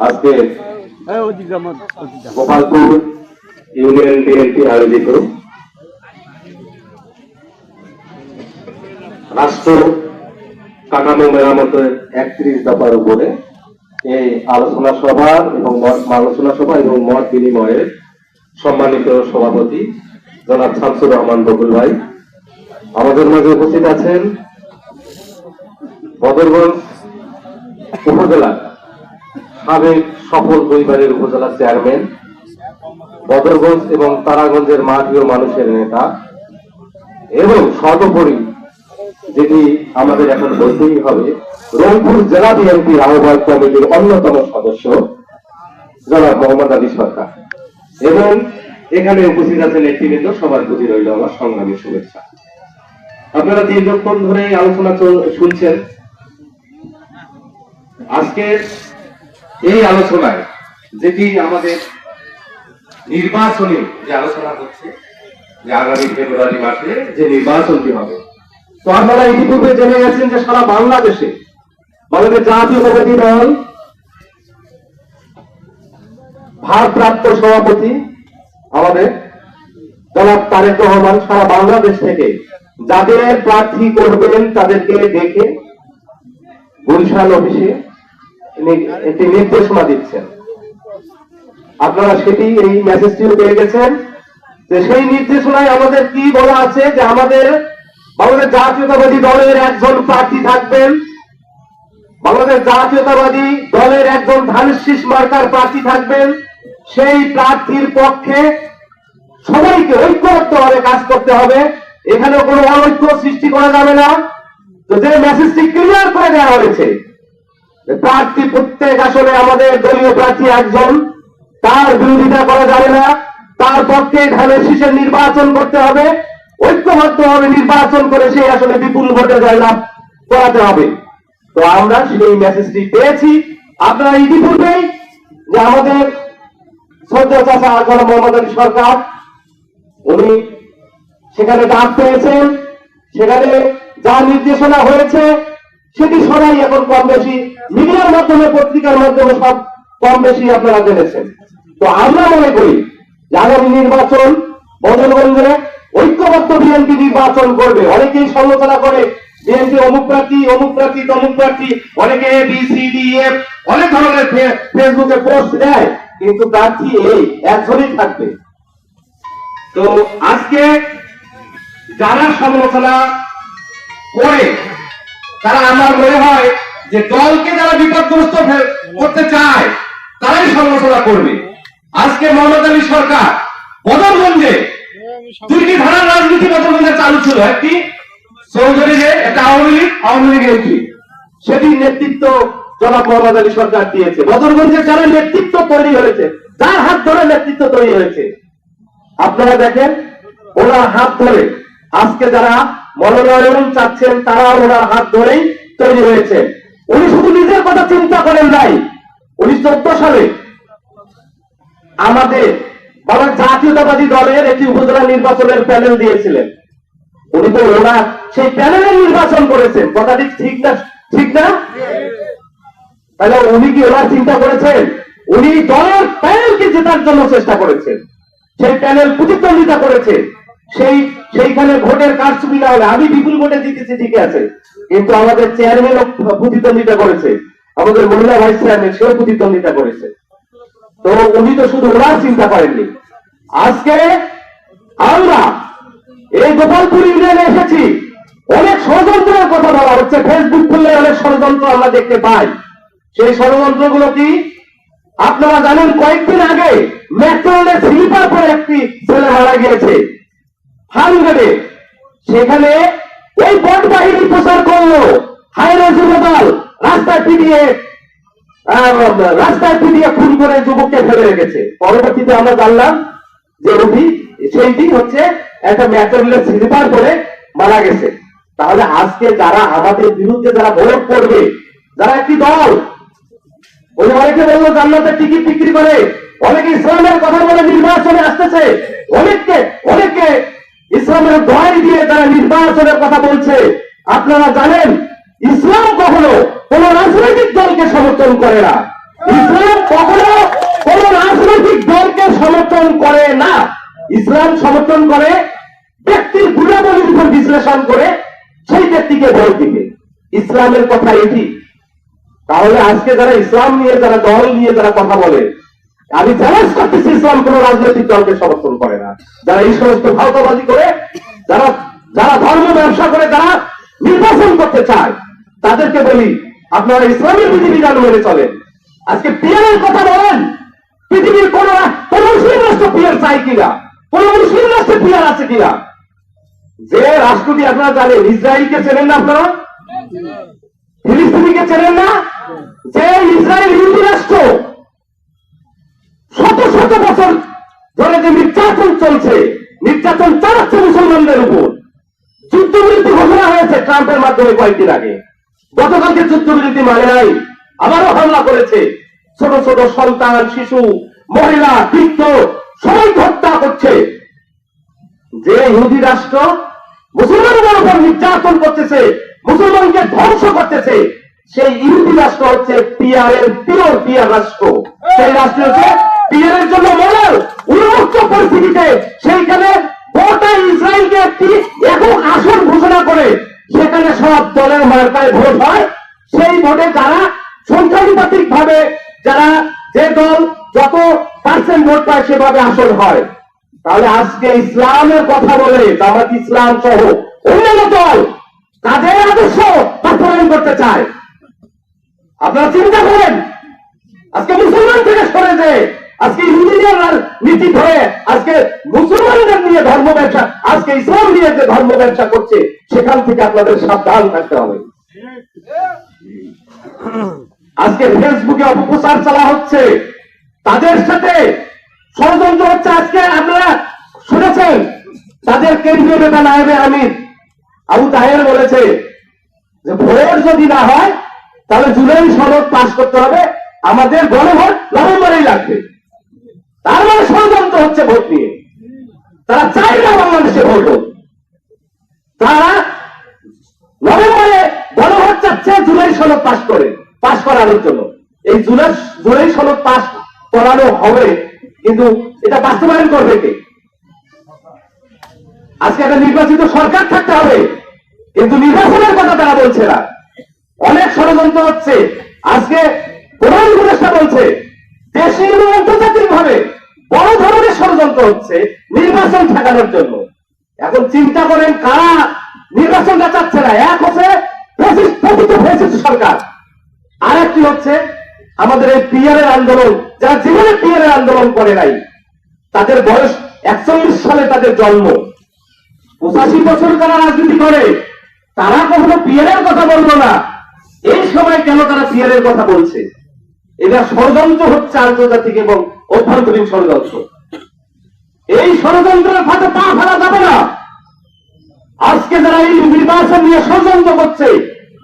আজকে হ্যাঁ। Gopalpur union BNP আয়োজিত রাষ্ট্র কাঠামো মেরামতের একত্রিশ দফার উপরে এই আলোচনা সভা এবং আলোচনা সভা এবং মত বিনিময়ের সম্মানিত সভাপতি জনাব শামসুর রহমান বকুল ভাই আমাদের মাঝে উপস্থিত আছেন বদরগঞ্জ উপজেলা সাবেক সফল পরিবারের উপজেলা চেয়ারম্যান, বদরগঞ্জ এবং তারাগঞ্জের মাটিও মানুষের নেতা এবং সর্বোপরি যেটি আমাদের এখন বলতেই হবে, রংপুর জেলা বিএনপির আহ্বায়ক কমিটির অন্যতম সদস্য জনাব মোহাম্মদ আলী সরকার। এবং এখানে উপস্থিত আছেন নেতৃবৃন্দ, সবার প্রতি রইল আমার সংগ্রামী শুভেচ্ছা। আপনারা দীর্ঘক্ষণ ধরে আলোচনা শুনছেন। আজকে এই আলোচনায়, যেটি আমাদের নির্বাচনী যে আলোচনা হচ্ছে, যে আগামী ফেব্রুয়ারি মাসে যে নির্বাচনটি হবে, তো আপনারা ইতিপূর্বে জেনে গেছেন যে সারা বাংলাদেশে বাংলাদেশ জাতীয়তাবাদী দল, ভারপ্রাপ্ত সভাপতি আমাদের জনাব তারেক রহমান সারা বাংলাদেশ থেকে যাদের প্রার্থী করবেন তাদেরকে দেখে বরিশাল অফিসে একটি নির্দেশনা দিচ্ছেন। আপনারা সেটি এই মেসেজটিও পেয়ে গেছেন যে সেই নির্দেশনায় আমাদের কি বলা আছে যে আমাদের বাংলাদেশ জাতীয়তাবাদী দলের একজন প্রার্থী থাকবেন। বাংলাদেশ জাতীয়তাবাদী দলের একজন ধানুশীষ মার্কার প্রার্থী থাকবেন। সেই প্রার্থীর পক্ষে সবাইকে ঐক্যবদ্ধভাবে কাজ করতে হবে। এখানে কোনো অনৈক্য সৃষ্টি করা যাবে না। তো যে মেসেজটি ক্লিয়ার করে দেওয়া হয়েছে প্রার্থী প্রত্যেক আসলে আমাদের দলীয় প্রার্থী একজন। তার বিরোধিতা করা যাবে না। তার পক্ষে ধানের শীষের নির্বাচন করতে হবে। ঐক্যবদ্ধভাবে নির্বাচন করে সেই আসলে বিপুল ভোটে জয়লাভ করাতে হবে। তো আমরা সেই মেসেজটি পেয়েছি। আপনারা ইতিপূর্বেই যে আমাদের শ্রদ্ধা চাষা আজম মোহাম্মদ আলী সরকার, উনি সেখানে ডাক পেয়েছেন। সেখানে যা নির্দেশনা হয়েছে সেটি সবাই এখন কম বেশি। মিডিয়ার মাধ্যমে, পত্রিকার মাধ্যমে সব কম বেশি আপনারা জেনেছেন। তো আমরা মনে করি আগামী নির্বাচন বদলগঞ্জে ঐক্যবদ্ধ বিএনপি নির্বাচন করবে। অনেকেই সমালোচনা করে, বিএনপি অমুক প্রার্থী অমুক প্রার্থী, তমুক প্রার্থী, অনেকে A B C D F অনেক ধরনের ফেসবুকে পোস্ট দেয়, কিন্তু প্রার্থী এই, একজনই থাকবে। তো আজকে যারা সমালোচনা করে তারা আমার মনে হয় যে দলকে যারা বিপদগ্রস্ত করতে চায়, তারাই সমালোচনা করবে। আজকে মোহাম্মদ আলী সরকার বদলগঞ্জে দুইটি ধারার রাজনীতি বদলগঞ্জে চালু ছিল। একটি চৌধুরীদের একটা আওয়ামী লীগ, আওয়ামী লীগের এন্ট্রি সেটির নেতৃত্ব জনাব মোহাম্মদ আলী সরকার দিয়েছে। বদরগঞ্জে যারা নেতৃত্ব তৈরি হয়েছে, যার হাত ধরে নেতৃত্ব তৈরি হয়েছে, আপনারা দেখেন ওনার হাত ধরে আজকে যারা মনোনয়ন চাচ্ছেন তারা ওনার হাত ধরেই তৈরি হয়েছে। উনি শুধু নিজের কথা চিন্তা করেন নাই। উনি চোদ্দ সালে আমাদের বাংলার জাতীয়তাবাদী দলের একটি উপজেলা নির্বাচনের প্যানেল দিয়েছিলেন। উনি তো ওনার সেই প্যানেলের নির্বাচন করেছেন। কথাটি ঠিক না ঠিক না? তাহলে উনি কি ওনার চিন্তা করেছেন? উনি দলের প্যানেলকে জেতার জন্য চেষ্টা করেছেন। সেই প্যানেল প্রতিদ্বন্দ্বিতা করেছে সেই, সেইখানে ভোটের কারচুপি না হলে, আমি বিপুল ভোটে জিতেছি ঠিক আছে। কিন্তু আমাদের চেয়ারম্যানও প্রতিদ্বন্দ্বিতা করেছে। আমাদের মহিলা ভাইস চেয়ারম্যান সেও প্রতিদ্বন্দ্বিতা করেছে। তো উনি তো শুধু ওনার চিন্তা করেননি। আজকে আমরা এই গোপালপুর ইউনিয়নে এসেছি। অনেক ষড়যন্ত্রের কথা বলা হচ্ছে। ফেসবুক খুললে অনেক ষড়যন্ত্র আমরা দেখতে পাই। সেই ষড়যন্ত্রগুলো কি? আপনারা জানেন, কয়েকদিন আগে মেট্রোলে স্লিপার পরে একটি ছেলে মারা গিয়েছে। হানগড়ে সেখানে এই বট বাহিনী প্রচার করল। হাইরে যুবদল পিটিয়ে রাস্তায় পিটিয়ে খুন করে যুবককে ফেলে রেখেছে। পরবর্তীতে আমরা জানলাম যে রুবি সেইটি হচ্ছে একটা ম্যাটেরিয়াল স্লিপার করে মারা গেছে। তাহলে আজকে যারা আমাদের বিরুদ্ধে যারা ভোট করবে যারা একটি দল, ওই অনেকে বলল জান্নাতের টিকিট বিক্রি করে, অনেকে ইসলামের কথা বলে নির্বাচনে আসতেছে, অনেককে অনেকে ইসলামের দোয়াই দিয়ে তারা নির্বাচনের কথা বলছে। আপনারা জানেন, ইসলাম কখনো কোন রাজনৈতিক দলকে সমর্থন করে না। ইসলাম কখনো কোন রাজনৈতিক দলকে সমর্থন করে না। ইসলাম সমর্থন করে ব্যক্তির গুণাবলীর উপর বিশ্লেষণ করে সেই ব্যক্তিকে ভোট দিবে ইসলামের কথা এটি। তাহলে আজকে যারা ইসলাম নিয়ে, যারা দল নিয়ে যারা কথা বলে আমি চ্যালেঞ্জ করতেছি ইসলাম কোন রাজনৈতিক দলকে সমর্থন করে না। যারা এই সমস্ত ভাওতাবাজি করে যারা যারা ধর্ম ব্যবসা করে যারা নির্বাচন করতে চায় তাদেরকে বলি আপনারা ইসলামের বিধিবিধান মেনে চলেন। আজকে পিয়ারের কথা বলেন পৃথিবীর কোন কোন মুসলিম রাষ্ট্র পিয়ার চাই কিনা? কোন মুসলিম রাষ্ট্রে পিয়ার আছে কিনা? যে রাষ্ট্রটি আপনারা জানেন ইসরায়েলকে চেনেন না আপনারা? ফিলিস্তিনিকে চেনেন না? যে ইসরায়েল ইহুদি রাষ্ট্র শত শত বছর ধরে যে নির্যাতন চলছে, নির্যাতন চালাচ্ছে মুসলমানদের উপর। যুদ্ধবিরতি ঘোষণা হয়েছে ট্রাম্পের মাধ্যমে কয়েকদিন আগে। গতকালকে যুদ্ধবিরতি মানে নাই, আবারও হামলা করেছে। ছোট ছোট সন্তান, শিশু, মহিলা, বৃদ্ধ, সবাই হত্যা করছে। যে ইহুদি রাষ্ট্র মুসলমানদের উপর নির্যাতন করতেছে, মুসলমানকে ধ্বংস করতেছে, সেই ইহুদি রাষ্ট্র হচ্ছে পিয়ারের পিওর পিয়ার রাষ্ট্র। সেই রাষ্ট্র হচ্ছে পিয়ারের জন্য মডেল উন্মুক্ত পরিস্থিতিতে সেইখানে গোটা ইসরায়েলকে একটি একক আসন ঘোষণা করে সেখানে সব দলের মার্কায় ভোট হয়। সেই ভোটে যারা সংখ্যানুপাতিক ভাবে যারা যে দল যত পার্সেন্ট ভোট পায় সেভাবে আসন হয়। তাহলে আজকে ইসলামের কথা বলে জামাত ইসলাম সহ অন্যান্য দল তাদের আদর্শ বাস্তবায়ন করতে চায়। আপনারা চিন্তা করেন, আজকে মুসলমান থেকে সরে যে আজকে ইহুদিদের নীতি ধরে আজকে মুসলমানদের নিয়ে ধর্ম ব্যবসা, আজকে ইসলাম নিয়ে যে ধর্ম ব্যবসা করছে, সেখান থেকে আপনাদের সাবধান থাকতে হবে। আজকে ফেসবুকে অপপ্রচার চালা হচ্ছে। তাদের সাথে ষড়যন্ত্র হচ্ছে আজকে, আপনারা শুনেছেন? তাদের কেন্দ্রীয় নেতা নায়েবে আমির আবু তাহের বলেছে যে ভোট যদি না হয়, তাহলে জুলাই সনদ পাশ করতে হবে। আমাদের গণভোট নভেম্বরেই লাগবে। তার মানে ষড়যন্ত্র হচ্ছে ভোট নিয়ে তারা চায় না বাংলাদেশে ভোট হোক। তারা নভেম্বরে গণভোট চাচ্ছে জুলাই সনদ পাশ করে, পাশ করানোর জন্য। এই জুলাই জুলাই সনদ পাশ করানো হবে, কিন্তু এটা বাস্তবায়ন করবে কে? আজকে একটা নির্বাচিত সরকার থাকতে হবে, কিন্তু নির্বাচনের কথা তারা বলছে না। অনেক ষড়যন্ত্র হচ্ছে। আজকে প্রধান উপদেষ্টা বলছে দেশে এবং আন্তর্জাতিক বড় ধরনের ষড়যন্ত্র হচ্ছে নির্বাচন ঠেকানোর জন্য। এখন চিন্তা করেন কারা নির্বাচনটা চাচ্ছে না? এক হচ্ছে সরকার। আর একটি হচ্ছে আমাদের এই পিয়ারের আন্দোলন। যারা জীবনে পিয়ারের আন্দোলন করে নাই, তাদের বয়স একচল্লিশ সালে তাদের জন্ম। পঁচাশি বছর তারা রাজনীতি করে। তারা কখনো পিয়ারের কথা বলব না। এই সময় কেন তারা পিয়ারের কথা বলছে? এটা ষড়যন্ত্র হচ্ছে আন্তর্জাতিক এবং অভ্যন্তরীণ ষড়যন্ত্র। এই ষড়যন্ত্রের ফাঁকে পা ফেলা যাবে না। আজকে যারা এই নির্বাচন নিয়ে ষড়যন্ত্র করছে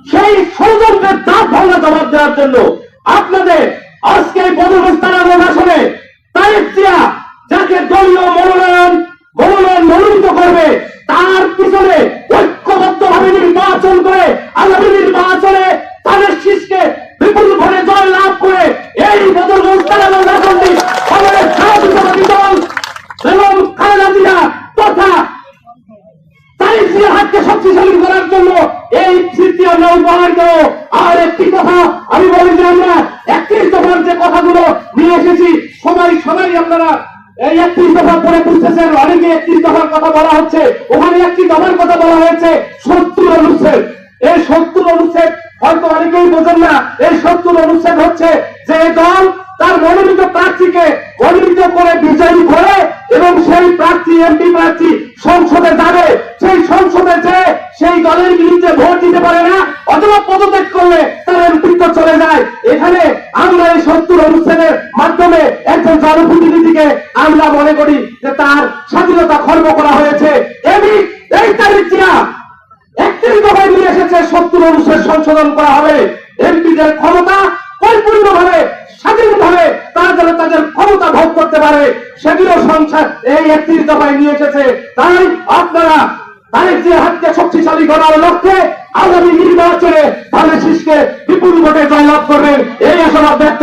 সেই ষড়যন্ত্রের দাঁত ভাঙা জবাব দেওয়ার জন্য আপনাদের আজকে এই বদবস্থান আসনে তারেক জিয়া যাকে দলীয় মনোনয়ন মনোনয়ন মনোনীত করবে তার পিছনে ঐক্যবদ্ধ ভাবে নির্বাচন করে আগামী নির্বাচনে তাদের শীষকে বিপুল ভরে জয় লাভ করে এই বদলবস্থান আসনটি আমাদের জাতীয়তাবাদী দল এবং খালেদা জিয়া তথা তারিখ দিয়ে হাতকে শক্তিশালী করার জন্য এই স্মৃতি আমরা উপহার দেবো আর একটি কথা আমি বলি যে আমরা একত্রিশ দফার যে কথাগুলো নিয়ে এসেছি সবাই সবাই আপনারা তার প্রার্থীকে করে বিজয়ী করে এবং সেই প্রার্থী এমপি প্রার্থী সংসদে যাবে। সেই সংসদে যে সেই দলের বিরুদ্ধে ভোট দিতে পারে না অথবা পদত্যাগ করলে তার এমপিত্ব চলে যায় এখানে আমরা এই সত্তর অনুষ্ঠানের মাধ্যমে একজন জনপ্রতিনিধিকে আমরা মনে করি যে তার স্বাধীনতা খর্ব করা হয়েছে এবি এই তারিখ চিনা একত্রিশ দফায় নিয়ে এসেছে অনুচ্ছেদ সংশোধন করা হবে। এমপিদের ক্ষমতা পরিপূর্ণভাবে, স্বাধীনভাবে তারা যেন তাদের ক্ষমতা ভোগ করতে পারে, সেগুলো সংসার এই একত্রিশ দফায় নিয়ে এসেছে। তাই আপনারা শক্তিশালী করার লক্ষ্যে আগামী নির্বাচনে ধানের শীষকে বিপুল ভোটে জয়লাভ করবেন। এই ব্যক্ত